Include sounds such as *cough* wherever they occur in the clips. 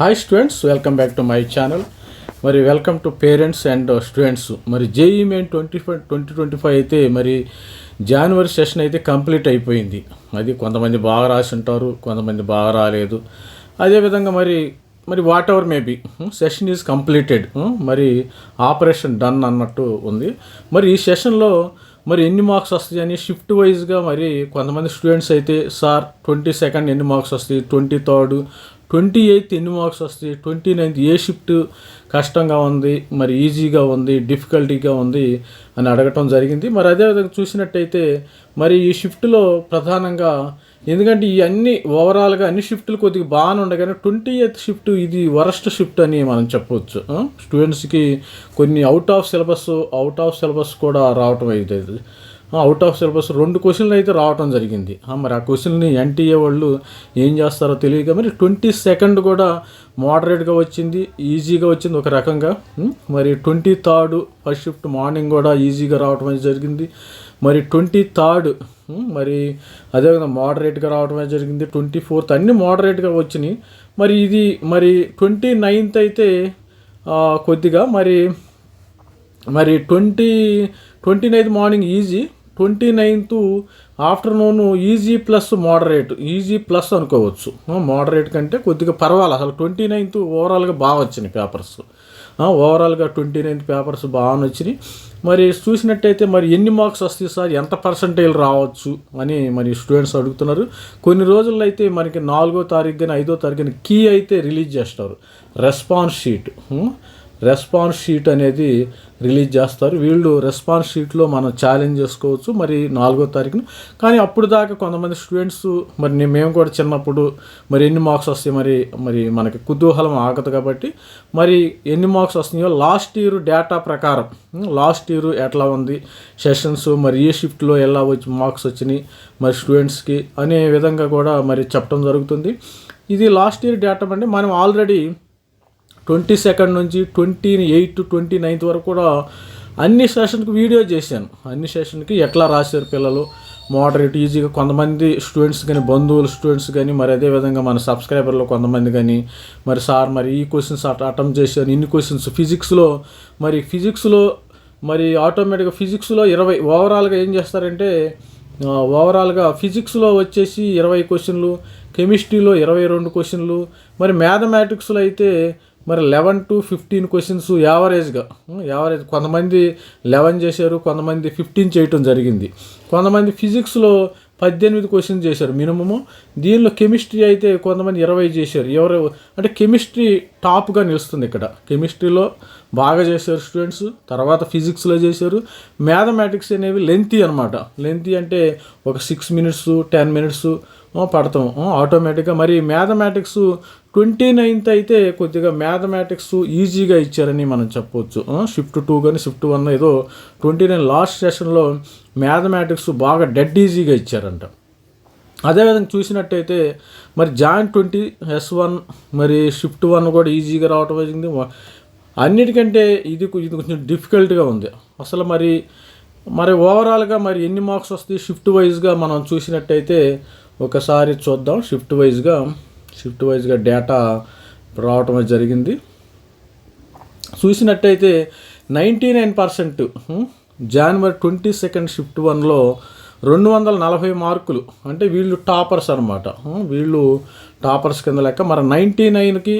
Hi students welcome back to my channel మరి welcome to parents and students మరి JEE main twenty five twenty twenty five అయితే మరి జనవరి session అయితే complete అయిపోయింది. అది కొంతమంది బాగా రాసి ఉంటారు కొంతమంది బాగా రాలేదు. అదేవిధంగా మరి మరి whatever maybe session is completed మరి ఆపరేషన్ డన్ అన్నట్టు ఉంది. మరి ఈ సెషన్లో మరి ఎన్ని మార్క్స్ వస్తాయి అని షిఫ్ట్ వైజ్గా మరి కొంతమంది స్టూడెంట్స్ అయితే సార్ ట్వంటీ సెకండ్ ఎన్ని మార్క్స్ వస్తాయి? ట్వంటీ థర్డ్ ట్వంటీ ఎయిత్ ఎన్ని మార్క్స్ వస్తాయి? ట్వంటీ నైన్త్ ఏ షిఫ్ట్ కష్టంగా ఉంది? మరి ఈజీగా ఉంది? డిఫికల్టీగా ఉంది? అని అడగటం జరిగింది. మరి అదేవిధంగా చూసినట్టయితే మరి ఈ షిఫ్ట్లో ప్రధానంగా ఎందుకంటే ఈ అన్ని ఓవరాల్గా అన్ని షిఫ్ట్లు కొద్దిగా బాగానే ఉండే కానీ ట్వంటీ ఎయిత్ షిఫ్ట్ ఇది వరస్ట్ షిఫ్ట్ అని మనం చెప్పవచ్చు స్టూడెంట్స్కి కొన్ని out of syllabus out of syllabus కూడా రావటం అయితే అవుట్ ఆఫ్ సిలబస్ రెండు క్వశ్చన్లు అయితే రావటం జరిగింది. మరి ఆ క్వశ్చన్ని ఎన్టీఏ వాళ్ళు ఏం చేస్తారో తెలియక మరి ట్వంటీ సెకండ్ కూడా మోడరేట్గా వచ్చింది ఈజీగా వచ్చింది ఒక రకంగా. మరి twenty third first shift morning కూడా ఈజీగా రావటం అనేది జరిగింది. మరి ట్వంటీ థర్డ్ మరి అదేవిధంగా మోడరేట్గా రావటం జరిగింది. ట్వంటీ ఫోర్త్ అన్నీ మోడరేట్గా వచ్చినాయి. మరి ఇది మరి ట్వంటీ నైన్త్ అయితే కొద్దిగా మరి మరి twenty twenty ninth morning easy twenty ninth afternoon easy plus moderate easy plus అనుకోవచ్చు. మోడరేట్ కంటే కొద్దిగా పర్వాలేదు అసలు ట్వంటీ నైన్త్ ఓవరాల్గా బాగా వచ్చినాయి పేపర్స్. ఓవరాల్గా ట్వంటీ నైన్త్ పేపర్స్ బాగా వచ్చినాయి. మరి చూసినట్టయితే మరి ఎన్ని మార్క్స్ వస్తాయి సార్? ఎంత పర్సంటేజ్ రావచ్చు అని మరి స్టూడెంట్స్ అడుగుతున్నారు. కొన్ని రోజుల్లో అయితే మనకి నాలుగో తారీఖు కానీ ఐదో తారీఖు కానీ కీ అయితే రిలీజ్ చేస్తారు. Response sheet. రెస్పాన్స్ షీట్ అనేది రిలీజ్ చేస్తారు. వీళ్ళు రెస్పాన్స్ షీట్లో మనం ఛాలెంజ్ చేసుకోవచ్చు మరి నాలుగో తారీఖున. కానీ అప్పుడు దాకా కొంతమంది స్టూడెంట్స్ మరి మేము కూడా చిన్నప్పుడు మరి ఎన్ని మార్క్స్ వస్తాయి మరి మరి మనకి కుతూహలం ఆగదు కాబట్టి మరి ఎన్ని మార్క్స్ వస్తున్నాయో లాస్ట్ ఇయర్ డేటా ప్రకారం లాస్ట్ ఇయర్ ఎట్లా ఉంది సెషన్స్ మరి ఏ షిఫ్ట్లో ఎలా వచ్చి మార్క్స్ వచ్చినాయి మరి స్టూడెంట్స్కి అనే విధంగా కూడా మరి చెప్పడం జరుగుతుంది. ఇది లాస్ట్ ఇయర్ డేటా అంటే మనం ఆల్రెడీ ట్వంటీ సెకండ్ నుంచి ట్వంటీ ఎయిట్ ట్వంటీ నైన్త్ వరకు కూడా అన్ని సెషన్కి వీడియో చేశాను. అన్ని సెషన్కి ఎట్లా రాశారు పిల్లలు? మోడరేట్ ఈజీగా కొంతమంది స్టూడెంట్స్ కానీ బంధువులు స్టూడెంట్స్ కానీ మరి అదేవిధంగా మన సబ్స్క్రైబర్లు కొంతమంది కానీ మరి సార్ మరి ఈ క్వశ్చన్స్ అట అటెంప్ట్ చేశాను ఇన్ని క్వశ్చన్స్ ఫిజిక్స్లో మరి ఫిజిక్స్లో మరి ఆటోమేటిక్గా ఫిజిక్స్లో ఇరవై ఓవరాల్గా ఏం చేస్తారంటే ఓవరాల్గా ఫిజిక్స్లో వచ్చేసి ఇరవై క్వశ్చన్లు కెమిస్ట్రీలో ఇరవై రెండు క్వశ్చన్లు మరి మ్యాథమెటిక్స్లో అయితే మరి లెవెన్ టు ఫిఫ్టీన్ క్వశ్చన్స్ యావరేజ్గా యావరేజ్ కొంతమంది లెవెన్ చేశారు కొంతమంది ఫిఫ్టీన్ చేయటం జరిగింది. కొంతమంది ఫిజిక్స్లో పద్దెనిమిది క్వశ్చన్స్ చేశారు మినిమము దీనిలో కెమిస్ట్రీ అయితే కొంతమంది ఇరవై చేశారు. ఎవరు అంటే కెమిస్ట్రీ టాప్గా నిలుస్తుంది ఇక్కడ. కెమిస్ట్రీలో బాగా చేశారు స్టూడెంట్స్ తర్వాత ఫిజిక్స్లో చేశారు. మ్యాథమెటిక్స్ అనేవి లెంతీ అనమాట లెంతీ అంటే ఒక సిక్స్ మినిట్స్ టెన్ మినిట్స్ పడతాం. ఆటోమేటిక్గా మరి మ్యాథమెటిక్స్ ట్వంటీ నైన్త్ అయితే కొద్దిగా మ్యాథమెటిక్స్ ఈజీగా ఇచ్చారని మనం చెప్పవచ్చు షిఫ్ట్ టూ కానీ షిఫ్ట్ వన్ ఏదో ట్వంటీ నైన్ లాస్ట్ సెషన్లో మ్యాథమెటిక్స్ బాగా డెడ్ ఈజీగా ఇచ్చారంట. అదేవిధంగా చూసినట్టయితే మరి జాయింట్ ట్వంటీ ఎస్ వన్ మరి షిఫ్ట్ వన్ కూడా ఈజీగా రావటం జరిగింది. అన్నిటికంటే ఇది ఇది కొంచెం డిఫికల్ట్గా ఉంది. అసలు మరి మరి ఓవరాల్గా మరి ఎన్ని మార్క్స్ వస్తాయి? షిఫ్ట్ వైజ్గా మనం చూసినట్టయితే ఒకసారి చూద్దాం. షిఫ్ట్ వైజ్గా షిఫ్ట్ వైజ్గా డేటా రావటం జరిగింది. చూసినట్టయితే నైంటీ నైన్ పర్సెంట్ జనవరి ట్వంటీ సెకండ్ షిఫ్ట్ వన్లో రెండు వందల నలభై మార్కులు. అంటే వీళ్ళు టాపర్స్ అనమాట వీళ్ళు టాపర్స్ కింద లెక్క. మరి నైంటీ నైన్కి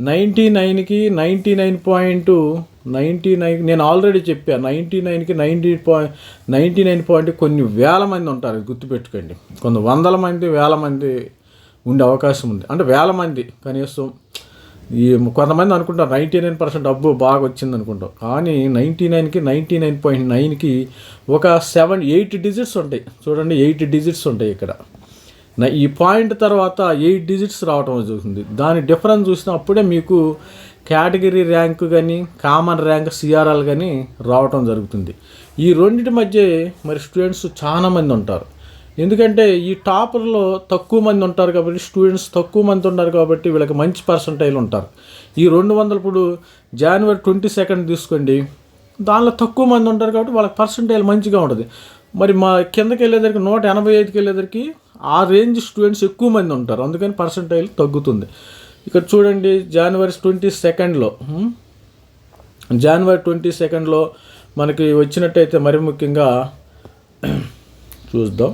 నైంటీ నైన్కి ninety nine point ninety nine నేను ఆల్రెడీ చెప్పాను నైంటీ నైన్కి ninety point ninety nine point కొన్ని వేల మంది ఉంటారు. గుర్తుపెట్టుకోండి. కొన్ని వందల మంది వేల మంది ఉండే అవకాశం ఉంది. అంటే వేల మంది కనీసం ఈ కొంతమంది అనుకుంటారు నైంటీ నైన్ పర్సెంట్ డబ్బు బాగా వచ్చింది అనుకుంటాం. కానీ నైంటీ నైన్కి నైంటీ నైన్ పాయింట్ నైన్కి ఒక సెవెన్ ఎయిట్ డిజిట్స్ ఉంటాయి. చూడండి ఎయిట్ డిజిట్స్ ఉంటాయి ఇక్కడ. ఈ పాయింట్ తర్వాత ఎయిట్ డిజిట్స్ రావటం జరుగుతుంది. దాని డిఫరెన్స్ చూసిన అప్పుడే మీకు కేటగిరీ ర్యాంక్ కానీ కామన్ ర్యాంక్ సిఆర్ఎల్ కానీ రావటం జరుగుతుంది. ఈ రెండింటి మధ్య మరి స్టూడెంట్స్ చాలా మంది ఉంటారు. ఎందుకంటే ఈ టాపర్లో తక్కువ మంది ఉంటారు కాబట్టి స్టూడెంట్స్ తక్కువ మంది ఉంటారు కాబట్టి వీళ్ళకి మంచి పర్సంటైల్ ఉంటారు. ఈ రెండు వందలు ఇప్పుడు జనవరి ట్వంటీ సెకండ్ తీసుకోండి. దానిలో తక్కువ మంది ఉంటారు కాబట్టి వాళ్ళకి పర్సంటైల్ మంచిగా ఉంటుంది. మరి మా కిందకి వెళ్ళేదరికి నూట ఎనభై ఐదుకి వెళ్ళేదరికి ఆ రేంజ్ స్టూడెంట్స్ ఎక్కువ మంది ఉంటారు. అందుకని పర్సంటైల్ తగ్గుతుంది. ఇక్కడ చూడండి జనవరి ట్వంటీ సెకండ్లో జనవరి ట్వంటీ సెకండ్లో మనకి వచ్చినట్టయితే మరి ముఖ్యంగా *clears throat* చూద్దాం.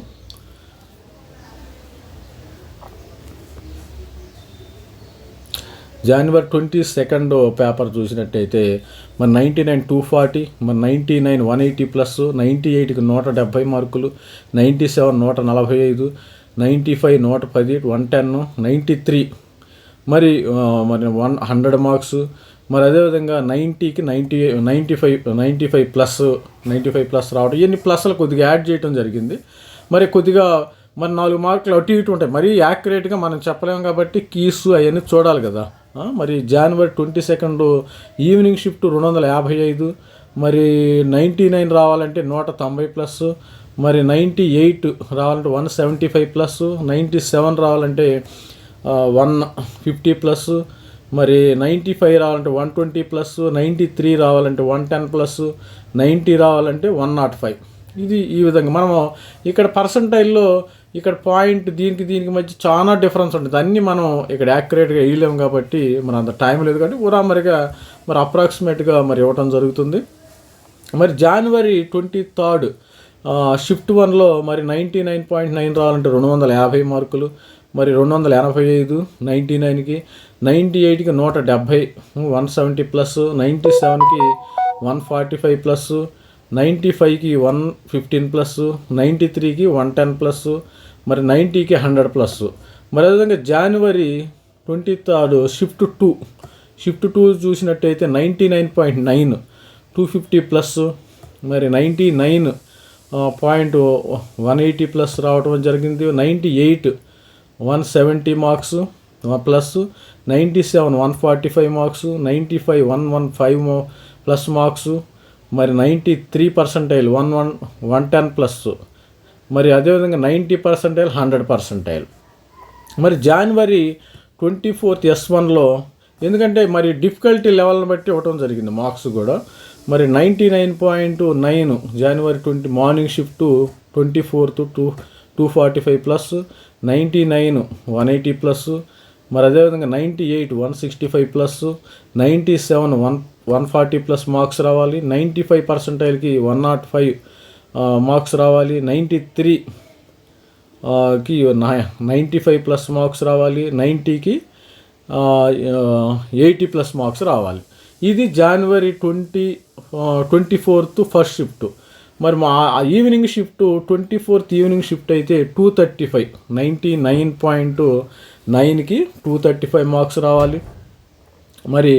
జనవరి ట్వంటీ సెకండ్ పేపర్ చూసినట్టయితే మన నైంటీ నైన్ టూ ఫార్టీ మన ninety nine one eighty plus ninety ఎయిట్కి నూట డెబ్భై మార్కులు నైంటీ సెవెన్ నూట నలభై ఐదు నైంటీ ఫైవ్ నూట పది వన్ టెన్ నైంటీ త్రీ మరి మరి వన్ హండ్రెడ్ మార్క్స్ మరి అదేవిధంగా నైంటీకి ninety ninety five ninety five plus ninety five plus రావడం ఇవన్నీ ప్లస్లు కొద్దిగా యాడ్ చేయడం జరిగింది. మరి కొద్దిగా మరి నాలుగు మార్కులు అటు ఇటు ఉంటాయి. మరీ యాక్యురేట్గా మనం చెప్పలేము కాబట్టి కీస్ అవన్నీ చూడాలి కదా. మరి జనవరి ట్వంటీ సెకండ్ ఈవినింగ్ షిఫ్ట్ రెండు వందల యాభై ఐదు మరి నైంటీ నైన్ రావాలంటే నూట తొంభై ప్లస్ మరి నైంటీ ఎయిట్ రావాలంటే one seventy five plus ninety seven రావాలంటే వన్ ఫిఫ్టీ ప్లస్ మరి నైంటీ ఫైవ్ రావాలంటే one twenty plus ninety three రావాలంటే వన్ టెన్ ప్లస్ నైంటీ రావాలంటే వన్ నాట్ ఫైవ్ ఇది ఈ విధంగా. మనము ఇక్కడ పర్సంటైల్లో ఇక్కడ పాయింట్ దీనికి దీనికి మధ్య చాలా డిఫరెన్స్ ఉంటుంది. అన్నీ మనం ఇక్కడ యాక్యురేట్గా వేయలేము కాబట్టి మన అంత టైం లేదు కాబట్టి ఉరామరిగా మరి అప్రాక్సిమేట్గా మరి ఇవ్వటం జరుగుతుంది. మరి జనవరి ట్వంటీ థర్డ్ షిఫ్ట్ వన్లో మరి నైంటీ నైన్ పాయింట్ నైన్ రావాలంటే రెండు వందల యాభై మార్కులు మరి రెండు వందల ఎనభై ఐదు నైంటీ నైన్కి నైంటీ ఎయిట్కి నూట డెబ్భై వన్ సెవెంటీ ప్లస్ నైంటీ సెవెన్కి one forty five plus ninety ఫైవ్కి వన్ ఫిఫ్టీన్ ప్లస్ నైంటీ త్రీకి వన్ టెన్ ప్లస్ మరి నైంటీకి హండ్రెడ్ ప్లస్. మరి అదేవిధంగా జనవరి twenty third shift two. Shift two చూసినట్టయితే ninety nine point nine. Two fifty plus. మరి ninety nine point one eighty plus రావడం జరిగింది. Ninety eight one seventy marks plus. Ninety seven one forty five marks. Ninety five one one five plus marks. మరి ninety three percentile one one one ten plus. మరి అదేవిధంగా ninety percentile hundred percentile. మరి జనవరి twenty fourth yes వన్లో ఎందుకంటే మరి difficulty లెవెల్ని బట్టి ఇవ్వటం జరిగింది మార్క్స్ కూడా. మరి నైంటీ నైన్ పాయింట్ నైన్ జనవరి twenty morning shift twenty fourth two two forty five plus ninety nine one eighty plus మరి అదేవిధంగా ninety eight one sixty five plus ninety seven one one forty plus marks రావాలి. Ninety five పర్సెంటైల్కి one not five marks రావాలి. Ninety త్రీకి ninety five plus marks రావాలి. నైంటీకి eighty plus marks రావాలి. ఇది జనవరి twenty twenty fourth first shift. మరి మా evening shift twenty fourth evening shift అయితే two thirty five. Ninety nine point నైన్కి టూ థర్టీ ఫైవ్ మార్క్స్ రావాలి. మరి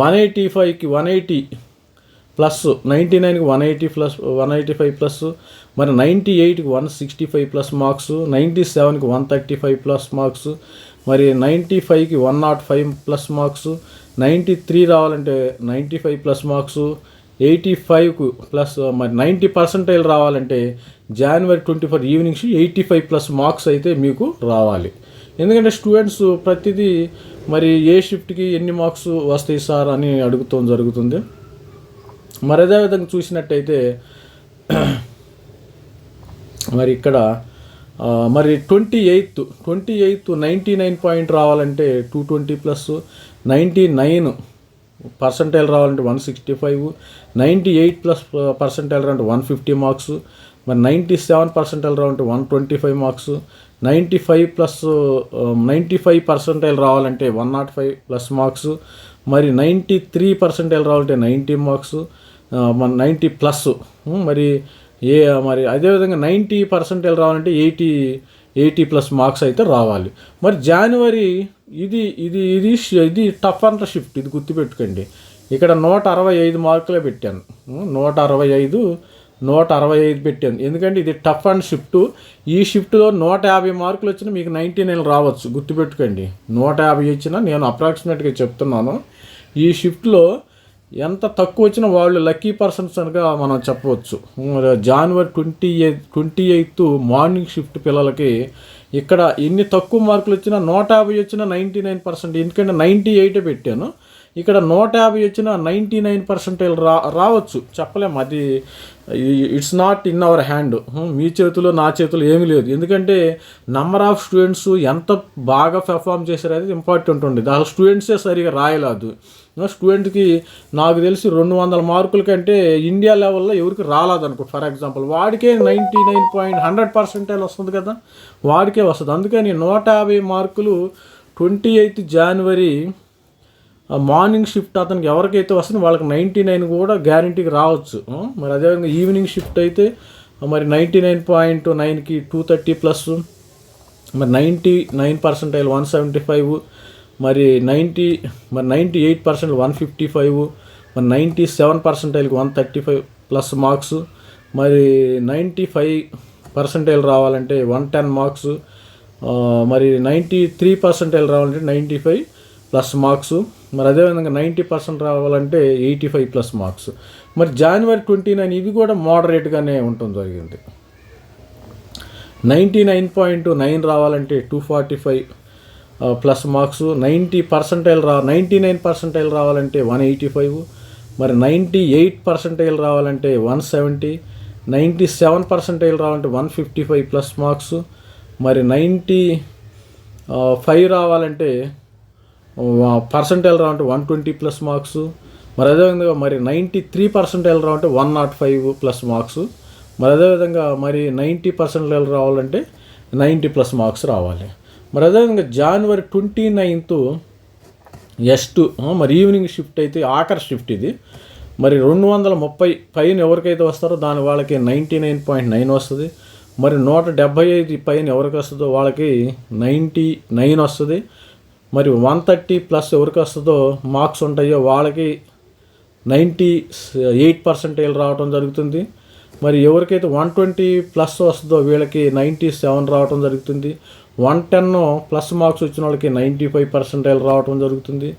వన్ ఎయిటీ ఫైవ్కి వన్ ఎయిటీ ప్లస్ నైంటీ నైన్కి one eighty plus one eighty five plus మరి ninety ఎయిట్కి one sixty five plus marks ninety సెవెన్కి one thirty five plus marks మరి ninety ఫైవ్కి one not five plus marks ninety three రావాలంటే ninety five plus marks eighty ఫైవ్కు plus మరి ninety percentile రావాలంటే జనవరి twenty four evenings eighty five plus marks అయితే మీకు రావాలి. ఎందుకంటే స్టూడెంట్స్ ప్రతిదీ మరి ఏ షిఫ్ట్కి ఎన్ని మార్క్స్ వస్తాయి సార్ అని అడుగుతాం జరుగుతుంది. మరి విధంగా చూసినట్టయితే మరి ఇక్కడ మరి twenty eighth twenty eighth ninety nine point రావాలంటే two twenty plus ninety nine percentile రావాలంటే one sixty five ninety eight plus percentile రావాలంటే వన్ ఫిఫ్టీ మార్క్స్ మరి నైంటీ సెవెన్ పర్సంటైల్ రావాలంటే one twenty five marks ninety five plus ninety five percentile రావాలంటే one not five plus marks మరి ninety three percentile రావాలంటే ninety marks మన ninety plus. మరి ఏ మరి అదేవిధంగా నైంటీ పర్సెంటైల్ రావాలంటే ఎయిటీ ఎయిటీ ప్లస్ మార్క్స్ అయితే రావాలి. మరి జనవరి ఇది ఇది ఇది ఇది టఫ్ అంట షిఫ్ట్ ఇది గుర్తుపెట్టుకోండి. ఇక్కడ నూట అరవై ఐదు మార్కులే పెట్టాను. నూట అరవై ఐదు నూట అరవై ఐదు పెట్టాను. ఎందుకంటే ఇది టఫ్ అండ్ షిఫ్ట్ ఈ షిఫ్ట్లో నూట యాభై మార్కులు వచ్చినా మీకు నైంటీ నైన్ రావచ్చు. గుర్తుపెట్టుకోండి. నూట యాభై వచ్చినా నేను అప్రాక్సిమేట్గా చెప్తున్నాను. ఈ షిఫ్ట్లో ఎంత తక్కువ వచ్చినా వాళ్ళు లక్కీ పర్సన్స్ అనగా మనం చెప్పవచ్చు. జనవరి twenty eighth twenty eighth morning shift పిల్లలకి ఇక్కడ ఎన్ని తక్కువ మార్కులు వచ్చినా నూట యాభై వచ్చినా నైంటీ నైన్ పర్సెంట్ ఎందుకంటే నైంటీ ఎయిటే పెట్టాను. ఇక్కడ నూట యాభై వచ్చిన నైంటీ నైన్ పర్సెంటేజ్ రా రావచ్చు. చెప్పలేము అది it's not in our hand మీ చేతిలో నా చేతిలో ఏమీ లేదు. ఎందుకంటే నంబర్ ఆఫ్ స్టూడెంట్స్ ఎంత బాగా పెర్ఫామ్ చేశారు అనేది ఇంపార్టెంట్ ఉంది ఆ స్టూడెంట్సే సరిగా రాయలేదు. స్టూడెంట్కి నాకు తెలిసి రెండు వందల మార్కుల కంటే ఇండియా లెవెల్లో ఎవరికి రాలేదనుకో ఫర్ ఎగ్జాంపుల్ వాడికే ninety nine point hundred percentage వస్తుంది కదా. వాడికే వస్తుంది. అందుకని నూట యాభై మార్కులు ట్వంటీ ఎయిత్ జనవరి మార్నింగ్ షిఫ్ట్ అతనికి ఎవరికైతే వస్తుంది వాళ్ళకి నైంటీ నైన్ కూడా గ్యారంటీకి రావచ్చు. మరి అదేవిధంగా ఈవినింగ్ షిఫ్ట్ అయితే మరి నైంటీ నైన్ పాయింట్ నైన్కి టూ థర్టీ ప్లస్ మరి ninety nine percentile one seventy five మరి నైంటీ మరి ninety eight percent one fifty five మరి ninety seven పర్సెంటైల్కి one thirty five plus marks మరి నైంటీ ఫైవ్ పర్సెంటైల్ రావాలంటే one ten marks మరి ninety three percentile రావాలంటే ninety five plus marks. మరి అదేవిధంగా ninety percent రావాలంటే ఎయిటీ ఫైవ్ ప్లస్ మార్క్స్. మరి జనవరి ట్వంటీ నైన్ ఇది కూడా మోడరేట్గానే ఉండటం జరిగింది. నైంటీ నైన్ పాయింట్ నైన్ రావాలంటే two forty five plus marks. Ninety percentile రా నైంటీ నైన్ పర్సెంటైల్ రావాలంటే వన్ ఎయిటీ ఫైవ్. మరి నైంటీ ఎయిట్ పర్సెంటైల్ రావాలంటే one seventy. Ninety seven percentile రావాలంటే one fifty five plus marks. మరి నైంటీ ఫైవ్ రావాలంటే percentile రావాలంటే one twenty plus marks మరి అదేవిధంగా మరి ninety three percentile రావంటే one not five plus marks మరి అదేవిధంగా మరి నైంటీ పర్సంటైల్ రావాలంటే నైంటీ ప్లస్ మార్క్స్ రావాలి. మరి అదేవిధంగా జనవరి ట్వంటీ నైన్త్ ఎస్ట్ మరి ఈవినింగ్ షిఫ్ట్ అయితే ఆఖరి షిఫ్ట్ ఇది. మరి రెండు వందల ముప్పై పైన ఎవరికైతే వస్తారో దాని వాళ్ళకి నైంటీ నైన్ పాయింట్ నైన్ వస్తుంది. మరి నూట డెబ్భై ఐదు పైన ఎవరికి వస్తుందో వాళ్ళకి నైంటీ నైన్ వస్తుంది. మరి వన్ థర్టీ ప్లస్ ఎవరికి వస్తుందో మార్క్స్ ఉంటాయో వాళ్ళకి నైంటీ ఎయిట్ పర్సెంటేజ్ రావడం జరుగుతుంది. మరి ఎవరికైతే వన్ ట్వంటీ ప్లస్ వస్తుందో వీళ్ళకి నైంటీ సెవెన్ రావడం జరుగుతుంది. వన్ టెన్ ప్లస్ మార్క్స్ వచ్చిన వాళ్ళకి నైంటీ ఫైవ్ పర్సెంటేజ్ రావడం జరుగుతుంది.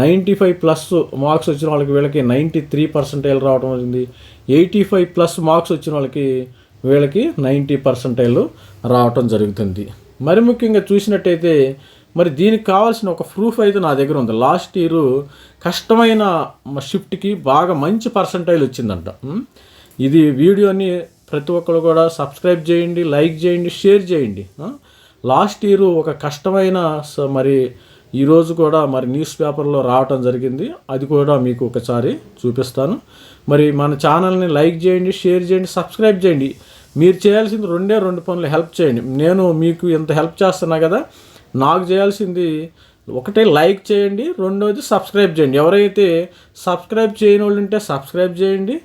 నైంటీ ఫైవ్ ప్లస్ మార్క్స్ వచ్చిన వాళ్ళకి వీళ్ళకి నైంటీ త్రీ పర్సెంటేజ్ రావడం జరిగింది ఎయిటీ ఫైవ్ ప్లస్ మార్క్స్ వచ్చిన వాళ్ళకి వీళ్ళకి నైంటీ పర్సెంటేజ్ రావటం జరుగుతుంది. మరి ముఖ్యంగా చూసినట్టయితే మరి దీనికి కావాల్సిన ఒక ప్రూఫ్ అయితే నా దగ్గర ఉంది. లాస్ట్ ఇయర్ కష్టమైన షిఫ్ట్కి బాగా మంచి పర్సంటైల్ వచ్చిందంట. ఇది వీడియోని ప్రతి ఒక్కరు కూడా సబ్స్క్రైబ్ చేయండి లైక్ చేయండి షేర్ చేయండి. లాస్ట్ ఇయర్ ఒక కష్టమైన మరి ఈరోజు కూడా మరి న్యూస్ పేపర్లో రావటం జరిగింది. అది కూడా మీకు ఒకసారి చూపిస్తాను. మరి మన ఛానల్ని లైక్ చేయండి షేర్ చేయండి సబ్స్క్రైబ్ చేయండి. మీరు చేయాల్సింది రెండే రెండు పనులు హెల్ప్ చేయండి. నేను మీకు ఇంత హెల్ప్ చేస్తున్నా కదా నాకు చేయాల్సింది ఒకటే లైక్ చేయండి రెండోది సబ్స్క్రైబ్ చేయండి. ఎవరైతే సబ్స్క్రైబ్ చేయని వాళ్ళు ఉంటే సబ్స్క్రైబ్ చేయండి.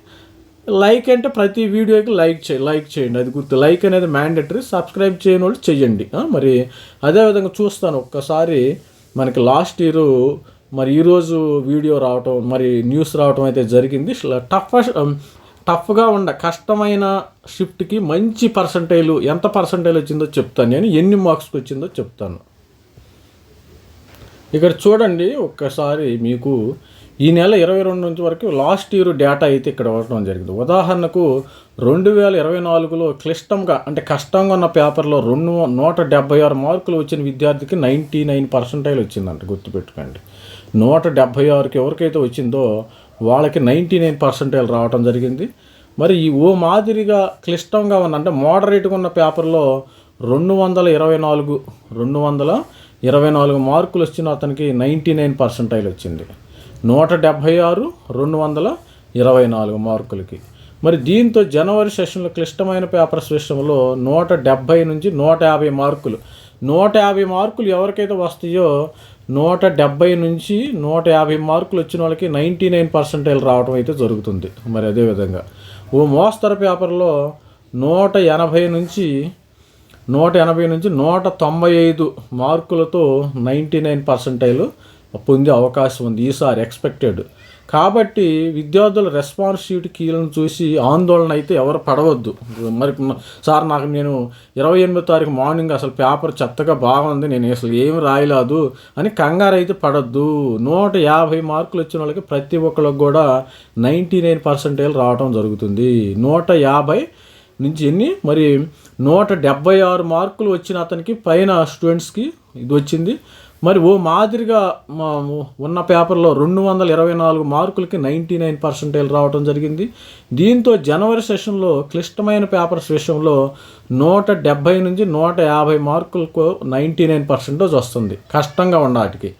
లైక్ అంటే ప్రతి వీడియోకి లైక్ చే లైక్ చేయండి. అది గుర్తు లైక్ అనేది మ్యాండేటరీ సబ్స్క్రైబ్ చేయని వాళ్ళు చేయండి మరి అదేవిధంగా చూస్తాను ఒక్కసారి మనకి లాస్ట్ ఇయర్ మరి ఈరోజు వీడియో రావటం మరి న్యూస్ రావటం అయితే జరిగింది. టఫ్ టఫ్గా ఉండ కష్టమైన షిఫ్ట్కి మంచి పర్సంటైల్ ఎంత పర్సంటైల్ వచ్చిందో చెప్తాను నేను ఎన్ని మార్క్స్కి వచ్చిందో చెప్తాను. ఇక్కడ చూడండి ఒక్కసారి మీకు ఈ నెల ఇరవై రెండు నుంచి వరకు లాస్ట్ ఇయర్ డేటా అయితే ఇక్కడ ఇవ్వడం జరిగింది. ఉదాహరణకు రెండు వేల ఇరవై నాలుగులో క్లిష్టంగా అంటే కష్టంగా ఉన్న పేపర్లో రెండు నూట డెబ్బై ఆరు మార్కులు వచ్చిన విద్యార్థికి నైంటీ నైన్ పర్సెంటైల్ వచ్చిందంట గుర్తుపెట్టుకోండి. నూట డెబ్బై ఆరుకి ఎవరికైతే వచ్చిందో వాళ్ళకి నైంటీ నైన్ పర్సెంటైల్ రావడం జరిగింది. మరి ఈ ఓ మాదిరిగా క్లిష్టంగా ఉన్న అంటే మోడరేట్గా ఉన్న పేపర్లో రెండు వందల ఇరవై నాలుగు రెండు వందల ఇరవై నాలుగు మార్కులు వచ్చిన అతనికి నైంటీ నైన్ పర్సెంటైల్ వచ్చింది. నూట డెబ్భై ఆరు రెండు వందల ఇరవై నాలుగు మార్కులకి. మరి దీంతో జనవరి సెషన్లో క్లిష్టమైన పేపర్స్ విషయంలో నూట డెబ్భై నుంచి నూట యాభై మార్కులు. నూట యాభై మార్కులు ఎవరికైతే వస్తాయో నూట డెబ్భై నుంచి నూట యాభై మార్కులు వచ్చిన వాళ్ళకి నైంటీ నైన్ పర్సెంటైల్ రావడం అయితే జరుగుతుంది. మరి అదేవిధంగా ఓ మోస్తరు పేపర్లో నూట ఎనభై నుంచి నూట ఎనభై నుంచి నూట తొంభై ఐదు మార్కులతో నైంటీ నైన్ పర్సెంటైల్ పొందే అవకాశం ఉంది ఈసారి ఎక్స్పెక్టెడ్ కాబట్టి విద్యార్థుల రెస్పాన్స్ షీట్ కీలను చూసి ఆందోళన అయితే ఎవరు పడవద్దు. మరి సార్ నాకు నేను ఇరవై ఎనిమిదో తారీఖు మార్నింగ్ అసలు పేపర్ చెత్తగా బాగుంది నేను అసలు ఏమి రాయలేదు అని కంగారు అయితే పడద్దు. నూట యాభై మార్కులు వచ్చిన వాళ్ళకి ప్రతి ఒక్కరికి కూడా నైంటీ నైన్ పర్సెంటేజ్ రావడం జరుగుతుంది. నూట యాభై నుంచి ఎన్ని? మరి నూట డెబ్బై ఆరు మార్కులు వచ్చిన అతనికి పైన స్టూడెంట్స్కి ఇది వచ్చింది. మరి ఓ మాదిరిగా మా ఉన్న పేపర్లో రెండు వందల ఇరవై నాలుగు మార్కులకి నైంటీ నైన్ పర్సెంటేజ్ రావడం జరిగింది. దీంతో జనవరి సెషన్లో క్లిష్టమైన పేపర్స్ విషయంలో నూట డెబ్భై నుంచి నూట యాభై మార్కులకు నైంటీ నైన్ పర్సెంటేజ్ వస్తుంది. కష్టంగా ఉన్న వాటికి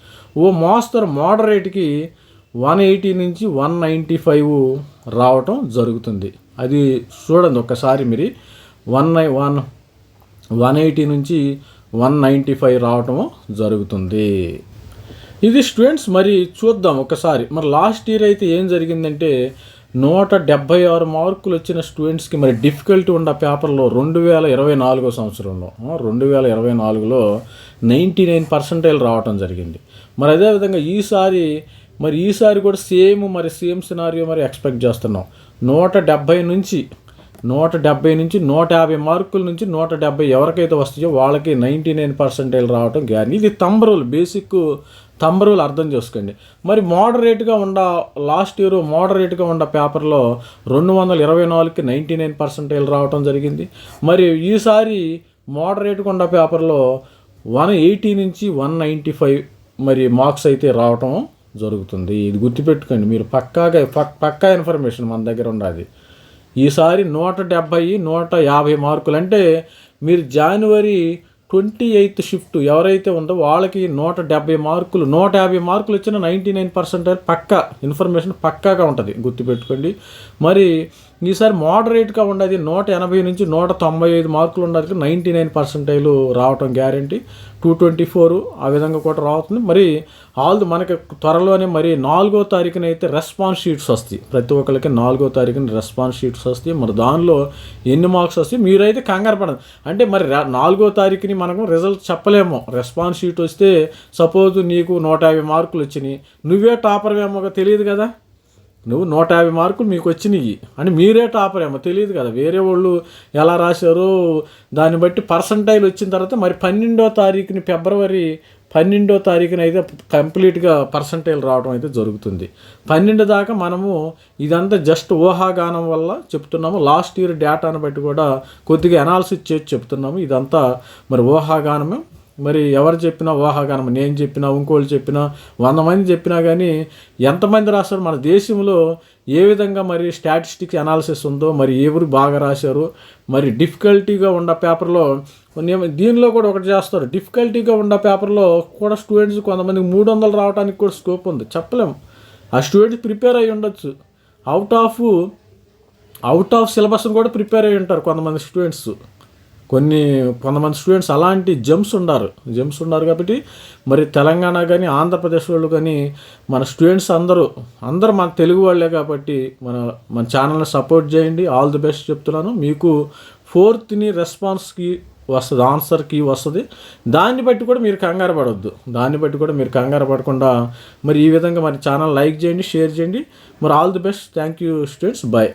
ఓ మోస్తరు మోడరేట్కి వన్ ఎయిటీ నుంచి వన్ నైంటీ ఫైవ్ రావటం జరుగుతుంది. అది చూడండి ఒక్కసారి మీరు. వన్ నై వన్ వన్ ఎయిటీ నుంచి వన్ నైంటీ ఫైవ్ రావటము జరుగుతుంది. ఇది స్టూడెంట్స్ మరి చూద్దాం ఒకసారి. మరి లాస్ట్ ఇయర్ అయితే ఏం జరిగిందంటే నూట డెబ్భై ఆరు మార్కులు వచ్చిన స్టూడెంట్స్కి మరి డిఫికల్టీ ఉన్న పేపర్లో రెండు వేల ఇరవై నాలుగో సంవత్సరంలో రెండు వేల ఇరవై నాలుగులో నైంటీ నైన్ పర్సెంటేజ్ రావటం జరిగింది. మరి అదేవిధంగా ఈసారి మరి ఈసారి కూడా సేమ్ మరి సేమ్ సినారియో మరి ఎక్స్పెక్ట్ చేస్తున్నాం. నూట డెబ్భై నుంచి నూట డెబ్బై నుంచి నూట యాభై మార్కుల నుంచి నూట డెబ్బై ఎవరికైతే వస్తాయో వాళ్ళకి నైంటీ నైన్ పర్సెంటేజ్ రావటం కానీ ఇది తంబరులు బేసిక్ తంబరులు అర్థం చేసుకోండి. మరి మోడరేట్గా ఉండ లాస్ట్ ఇయర్ మోడరేట్గా ఉన్న పేపర్లో రెండు వందల ఇరవై నాలుగుకి నైంటీ నైన్ పర్సెంటేజ్ రావడం జరిగింది. మరి ఈసారి మోడరేట్గా ఉన్న పేపర్లో వన్ ఎయిటీ నుంచి వన్ నైంటీ ఫైవ్ మరి మార్క్స్ అయితే రావటం జరుగుతుంది. ఇది గుర్తుపెట్టుకోండి మీరు పక్కాగా పక్కా ఇన్ఫర్మేషన్ మన దగ్గర ఉండాలి. ఈసారి నూట డెబ్భై నూట యాభై మార్కులు. అంటే మీరు జనవరి ట్వంటీ ఎయిత్ షిఫ్ట్ ఎవరైతే ఉందో వాళ్ళకి నూట డెబ్బై మార్కులు నూట యాభై మార్కులు వచ్చిన నైంటీ నైన్ పర్సెంట్ పక్కా ఇన్ఫర్మేషన్ పక్కాగా ఉంటుంది. గుర్తుపెట్టుకోండి. మరి ఈసారి మోడరేట్గా ఉండేది నూట ఎనభై నుంచి నూట తొంభై ఐదు మార్కులు ఉండేది నైంటీ నైన్ పర్సెంటైలు రావటం గ్యారంటీ టూ ట్వంటీ ఫోర్ ఆ విధంగా కూడా రావుతుంది. మరి ఆల్ మనకి త్వరలోనే మరి నాలుగో తారీఖున అయితే రెస్పాన్స్ షీట్స్ వస్తాయి. ప్రతి ఒక్కరికి నాలుగో తారీఖున రెస్పాన్స్ షీట్స్ వస్తాయి. మరి దానిలో ఎన్ని మార్క్స్ వస్తాయి మీరైతే కంగారు పడదు. అంటే మరి రా- నాలుగో తారీఖుని మనకు రిజల్ట్ చెప్పలేము. రెస్పాన్స్ షీట్ వస్తే సపోజ్ నీకు నూట యాభై మార్కులు వచ్చినాయి. నువ్వే టాపర్ ఏమో తెలియదు కదా? నువ్వు నూట యాభై మార్కులు మీకు వచ్చినాయి అని మీరే టాపర్ ఏమో తెలియదు కదా. వేరే వాళ్ళు ఎలా రాశారో దాన్ని బట్టి పర్సంటైల్ వచ్చిన తర్వాత మరి పన్నెండో తారీఖుని ఫిబ్రవరి పన్నెండో తారీఖున అయితే కంప్లీట్గా పర్సంటైల్ రావడం అయితే జరుగుతుంది. పన్నెండు దాకా మనము ఇదంతా జస్ట్ ఊహాగానం వల్ల చెప్తున్నాము. లాస్ట్ ఇయర్ డేటాను బట్టి కూడా కొద్దిగా అనాలిసిస్ చేసి చెప్తున్నాము. ఇదంతా మరి ఊహాగానమే. మరి ఎవరు చెప్పినా ఊహాగానం నేను చెప్పినా ఇంకోళ్ళు చెప్పినా వంద మంది చెప్పినా కానీ ఎంతమంది రాశారు? మన దేశంలో ఏ విధంగా మరి స్టాటిస్టిక్స్ అనాలిసిస్ ఉందో మరి ఎవరు బాగా రాశారు? మరి డిఫికల్టీగా ఉన్న పేపర్లో ఏమో- దీనిలో కూడా ఒకటి చేస్తారు. డిఫికల్టీగా ఉన్న పేపర్లో కూడా స్టూడెంట్స్ కొంతమందికి మూడు వందలు రావడానికి కూడా స్కోప్ ఉంది. చెప్పలేము ఆ స్టూడెంట్స్ ప్రిపేర్ అయి ఉండొచ్చు. Out of out of syllabus కూడా ప్రిపేర్ అయి ఉంటారు కొంతమంది స్టూడెంట్స్. కొన్ని కొంతమంది స్టూడెంట్స్ అలాంటి జమ్స్ ఉన్నారు. జమ్స్ ఉన్నారు కాబట్టి మరి తెలంగాణ కానీ ఆంధ్రప్రదేశ్ వాళ్ళు కానీ మన స్టూడెంట్స్ అందరూ అందరూ మన తెలుగు వాళ్ళే కాబట్టి మన మన ఛానల్ని సపోర్ట్ చేయండి. ఆల్ ది బెస్ట్ చెప్తున్నాను. మీకు ఫోర్త్ని రెస్పాన్స్కి వస్తుంది ఆన్సర్కి వస్తుంది. దాన్ని బట్టి కూడా మీరు కంగారు పడవద్దు దాన్ని బట్టి కూడా మీరు కంగారు పడకుండా మరి ఈ విధంగా మరి ఛానల్ లైక్ చేయండి షేర్ చేయండి. మరి all the best thank you students bye